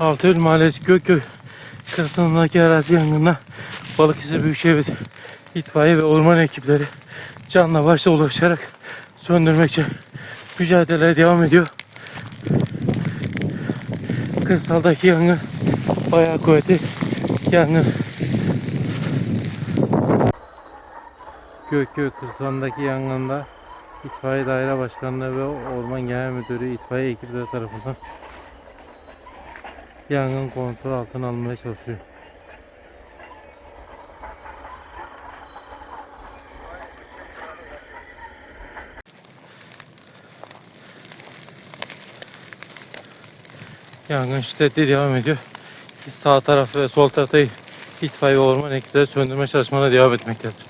Altıöl Mahallesi Gökköy kırsalındaki arazi yangınına Balıkesir Büyükşehir itfaiye ve orman ekipleri canla başla ulaşarak söndürmek için mücadele devam ediyor. Kırsaldaki yangın bayağı kuvvetli yangın. Gökköy kırsalındaki yangında İtfaiye Daire Başkanlığı ve Orman Genel Müdürü itfaiye ekipleri tarafından yangın kontrol altına alınmaya çalışıyor. Yangın şiddetli devam ediyor. Sağ taraf ve sol tarafta itfaiye orman ekipleri söndürme çalışmalarına devam etmektedir.